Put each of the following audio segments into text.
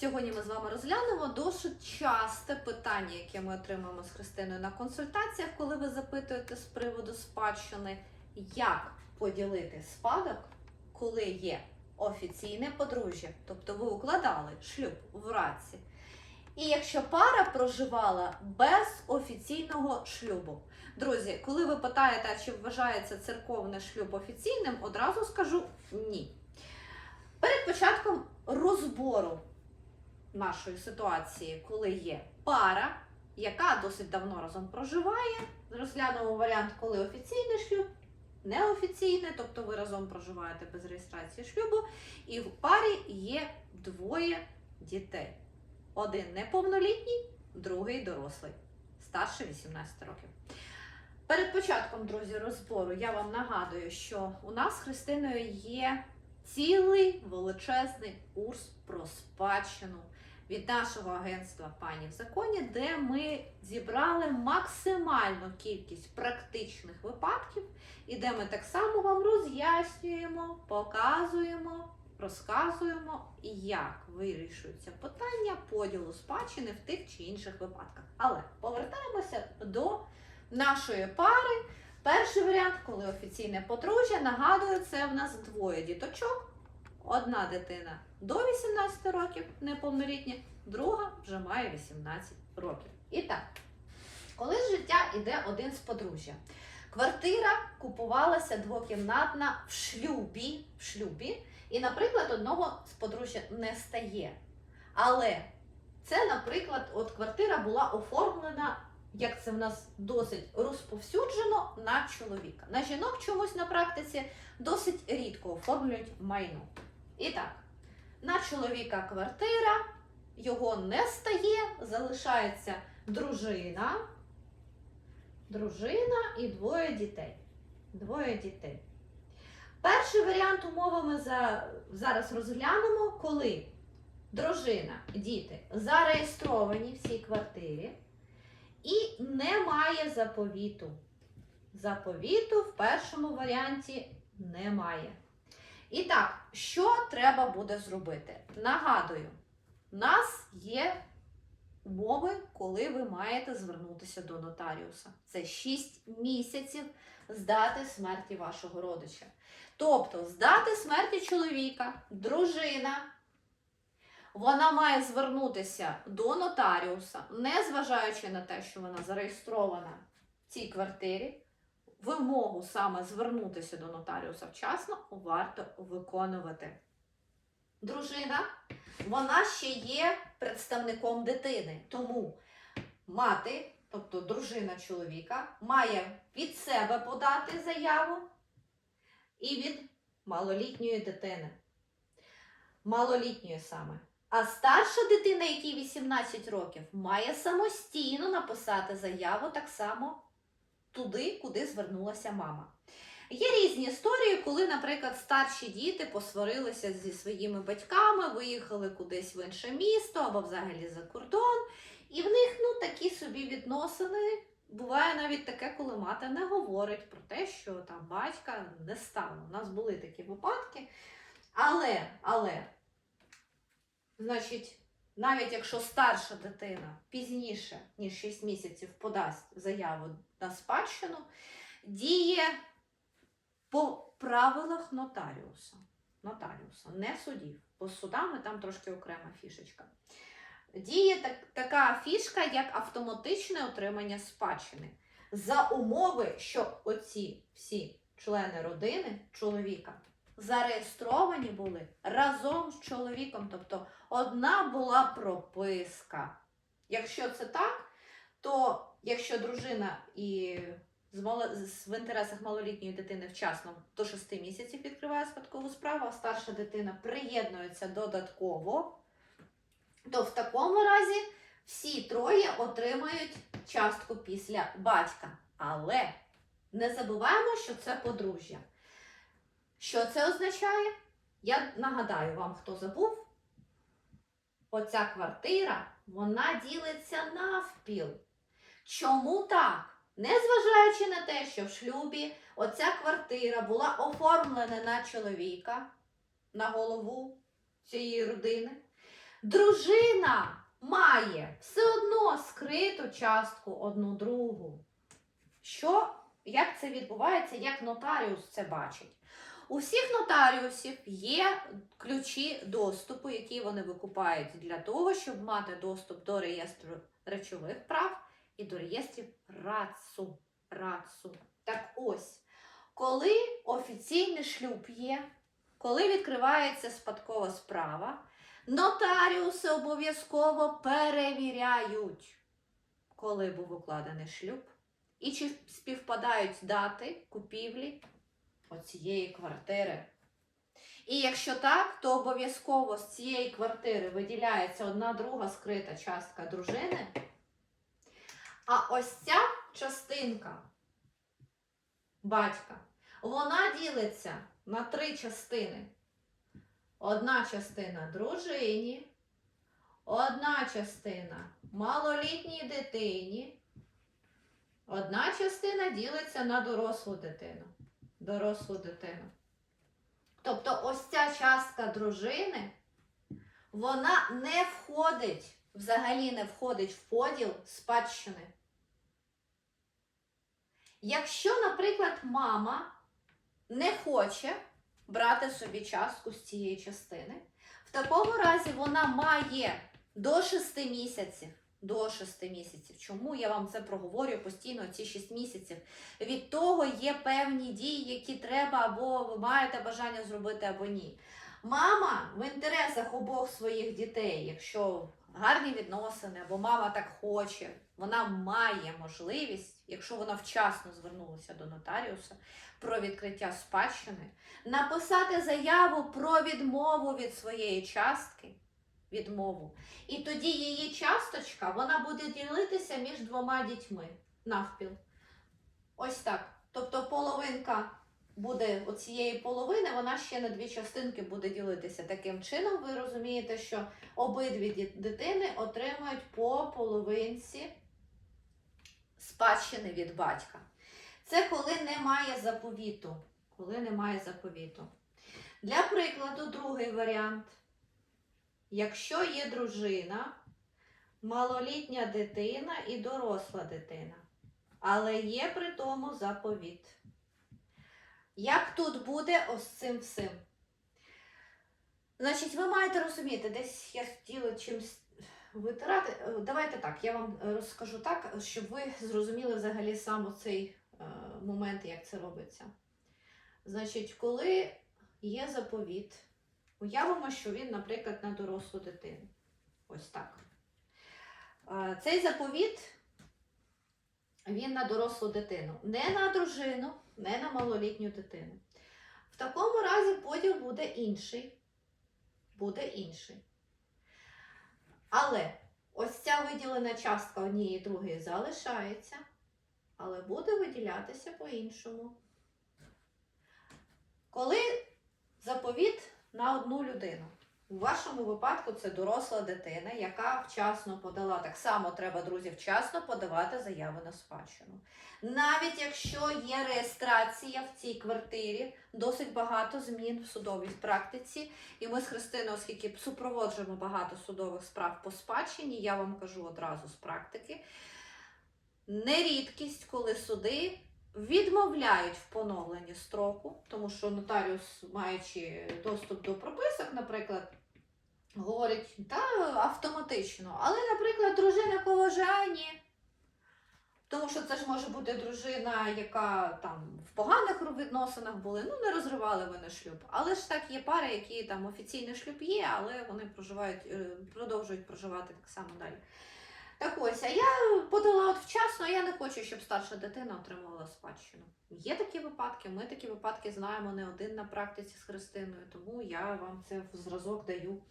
Сьогодні ми з вами розглянемо досить часте питання, яке ми отримуємо з Христиною на консультаціях, коли ви запитуєте з приводу спадщини, як поділити спадок, коли є офіційне подружжя, тобто ви укладали шлюб в раці. І якщо пара проживала без офіційного шлюбу. Друзі, коли ви питаєте, чи вважається церковний шлюб офіційним, одразу скажу ні. Перед початком розбору нашої ситуації, коли є пара, яка досить давно разом проживає, розглянемо варіант, коли офіційний шлюб, неофіційний, тобто ви разом проживаєте без реєстрації шлюбу, і в парі є двоє дітей. Один неповнолітній, другий дорослий, старше 18 років. Перед початком, друзі, розбору я вам нагадую, що у нас з Христиною є цілий величезний курс про спадщину від нашого агентства Пані в законі, де ми зібрали максимальну кількість практичних випадків, і де ми так само вам роз'яснюємо, показуємо, розказуємо, як вирішуються питання поділу спадщини в тих чи інших випадках. Але повертаємося до нашої пари. Перший варіант, коли офіційне подружжя, нагадую, це в нас двоє діточок. Одна дитина до 18 років, неповнолітня, друга вже має 18 років. І так, коли з життя йде один з подружжя, квартира купувалася двокімнатна в шлюбі, в шлюбі, і, наприклад, одного з подружжя не стає. Але це, наприклад, от квартира була оформлена як це в нас досить розповсюджено на чоловіка. На жінок чомусь на практиці досить рідко оформлюють майно. І так, на чоловіка квартира, його не стає, залишається дружина, дружина і двоє дітей. Двоє дітей. Перший варіант умови ми за, зараз розглянемо, коли дружина, діти зареєстровані в цій квартирі. І немає заповіту. Заповіту в першому варіанті немає. І так, що треба буде зробити? Нагадую, у нас є умови, коли ви маєте звернутися до нотаріуса. Це 6 місяців з дати смерті вашого родича. Тобто, з дати смерті чоловіка, дружина вона має звернутися до нотаріуса, незважаючи на те, що вона зареєстрована в цій квартирі. Вимогу саме звернутися до нотаріуса вчасно варто виконувати. Дружина, вона ще є представником дитини, тому мати, тобто дружина чоловіка, має від себе подати заяву і від малолітньої дитини. Малолітньої саме. А старша дитина, якій 18 років, має самостійно написати заяву так само туди, куди звернулася мама. Є різні історії, коли, наприклад, старші діти посварилися зі своїми батьками, виїхали кудись в інше місто або взагалі за кордон, і в них ну, такі собі відносини. Буває навіть таке, коли мати не говорить про те, що там батька не стало. У нас були такі випадки. Але, але, значить, навіть якщо старша дитина пізніше, ніж 6 місяців подасть заяву на спадщину, діє по правилах нотаріуса. Нотаріуса, не судів. Бо з судами там трошки окрема фішечка. Діє так, така фішка, як автоматичне отримання спадщини. За умови, що оці всі члени родини чоловіка зареєстровані були разом з чоловіком. Тобто одна була прописка. Якщо це так, то якщо дружина і в інтересах малолітньої дитини вчасно до 6 місяців відкриває спадкову справу, а старша дитина приєднується додатково, то в такому разі всі троє отримають частку після батька. Але не забуваємо, що це подружжя. Що це означає? Я нагадаю вам, хто забув. Оця квартира, вона ділиться навпіл. Чому так? Незважаючи на те, що в шлюбі оця квартира була оформлена на чоловіка, на голову цієї родини, дружина має все одно скриту частку одну другу. Що, як це відбувається, як нотаріус це бачить? У всіх нотаріусів є ключі доступу, які вони викупають для того, щоб мати доступ до реєстру речових прав і до реєстрів РАЦУ. РАЦУ. Так ось, коли офіційний шлюб є, коли відкривається спадкова справа, нотаріуси обов'язково перевіряють, коли був укладений шлюб, і чи співпадають дати купівлі оцієї квартири. І якщо так, то обов'язково з цієї квартири виділяється одна друга скрита частка дружини. А ось ця частинка батька, вона ділиться на три частини. Одна частина дружині, одна частина малолітній дитині, одна частина ділиться на дорослу дитину. Дорослу дитину. Тобто ось ця частка дружини, вона не входить, взагалі не входить в поділ спадщини. Якщо, наприклад, мама не хоче брати собі частку з цієї частини, в такому разі вона має до 6 місяців. До 6 місяців. Чому я вам це проговорюю постійно ці 6 місяців? Від того є певні дії, які треба або ви маєте бажання зробити, або ні. Мама в інтересах обох своїх дітей, якщо гарні відносини, або мама так хоче, вона має можливість, якщо вона вчасно звернулася до нотаріуса про відкриття спадщини, написати заяву про відмову від своєї частки. Відмову. І тоді її часточка вона буде ділитися між двома дітьми навпіл. Ось так. Тобто половинка буде оцієї половини, вона ще на дві частинки буде ділитися. Таким чином, ви розумієте, що обидві дитини отримують по половинці спадщини від батька. Це коли немає заповіту. Коли немає заповіту. Для прикладу, другий варіант. Якщо є дружина, малолітня дитина і доросла дитина, але є при тому заповіт. Як тут буде ось цим всім? Значить, ви маєте розуміти, десь я хотіла чимось витирати. Е, Давайте так, я вам е, розкажу так, щоб ви зрозуміли взагалі сам цей момент, як це робиться. Значить, коли є заповіт, уявимо, що він, наприклад, на дорослу дитину. Ось так. Цей заповіт він на дорослу дитину, не на дружину, не на малолітню дитину. В такому разі поділ буде інший. Буде інший. Але ось ця виділена частка однієї другої залишається, але буде виділятися по-іншому. Коли заповіт на одну людину. У вашому випадку це доросла дитина, яка вчасно подала. Так само треба, друзі, вчасно подавати заяву на спадщину. Навіть якщо є реєстрація в цій квартирі, досить багато змін в судовій практиці. І ми з Христиною, оскільки супроводжуємо багато судових справ по спадщині, я вам кажу одразу з практики. Не рідкість, коли суди відмовляють в поновленні строку, тому що нотаріус, маючи доступ до прописок, наприклад, говорить та автоматично. Але, наприклад, дружина поважає ні. Тому що це ж може бути дружина, яка там в поганих відносинах були, ну не розривали вони шлюб. Але ж так є пари, які там офіційний шлюб є, але вони проживають, е, продовжують проживати так само далі. А я подала от вчасно, я не хочу, щоб старша дитина отримувала спадщину. Є такі випадки, ми такі випадки знаємо не один на практиці з Христиною, тому я вам це в зразок даю.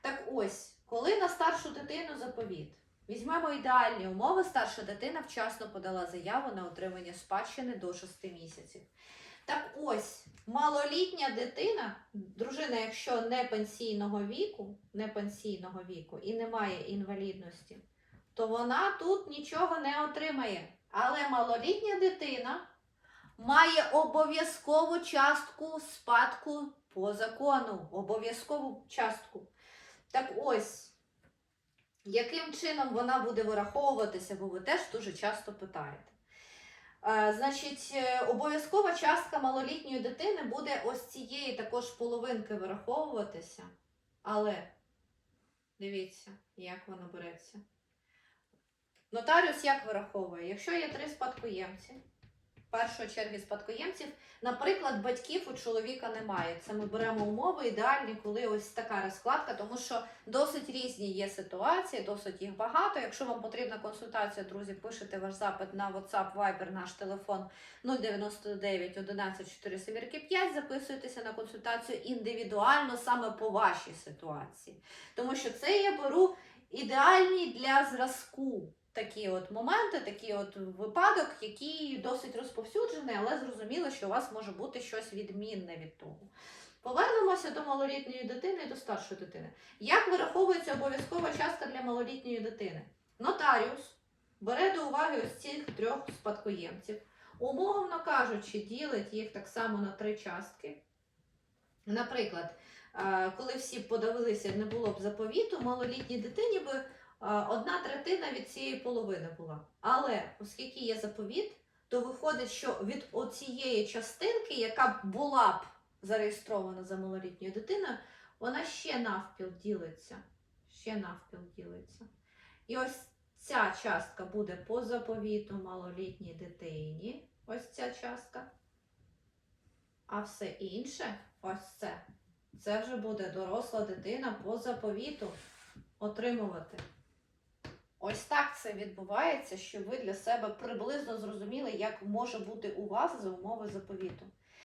Так ось, коли на старшу дитину заповіт, візьмемо ідеальні умови, старша дитина вчасно подала заяву на отримання спадщини до 6 місяців. Так ось, малолітня дитина, дружина, якщо не пенсійного віку, не пенсійного віку і не має інвалідності, то вона тут нічого не отримає. Але малолітня дитина має обов'язкову частку спадку по закону. Обов'язкову частку. Так ось, Яким чином вона буде вираховуватися, бо ви теж дуже часто питаєте. Е, Значить, е, обов'язкова частка малолітньої дитини буде ось цієї також половинки вираховуватися. Але дивіться, як воно береться. Нотаріус як вираховує? Якщо є три спадкоємці, першої черги спадкоємців, наприклад, батьків у чоловіка немає. Це ми беремо умови ідеальні, коли ось така розкладка, тому що досить різні є ситуації, досить їх багато. Якщо вам потрібна консультація, друзі, пишете ваш запит на WhatsApp, Viber, наш телефон 099 11 4 5, записуєтеся на консультацію індивідуально саме по вашій ситуації. Тому що це я беру ідеальні для зразку такі от моменти, такий от випадок, який досить розповсюджений, але зрозуміло, що у вас може бути щось відмінне від того. Повернемося до малолітньої дитини і до старшої дитини. Як вираховується обов'язкова частка для малолітньої дитини? Нотаріус бере до уваги ось цих трьох спадкоємців, умовно кажучи, ділить їх так само на три частки. Наприклад, е, коли всі б подивилися, не було б заповіту, малолітній дитині би одна третина від цієї половини була. Але оскільки є заповіт, то виходить, що від оцієї частинки, яка була б зареєстрована за малолітньою дитиною, вона ще навпіл ділиться. Ще навпіл ділиться. І ось ця частка буде по заповіту малолітній дитині. Ось ця частка. А все інше, ось це. Це вже буде доросла дитина по заповіту отримувати. Ось так це відбувається, що ви для себе приблизно зрозуміли, як може бути у вас за умови заповіту.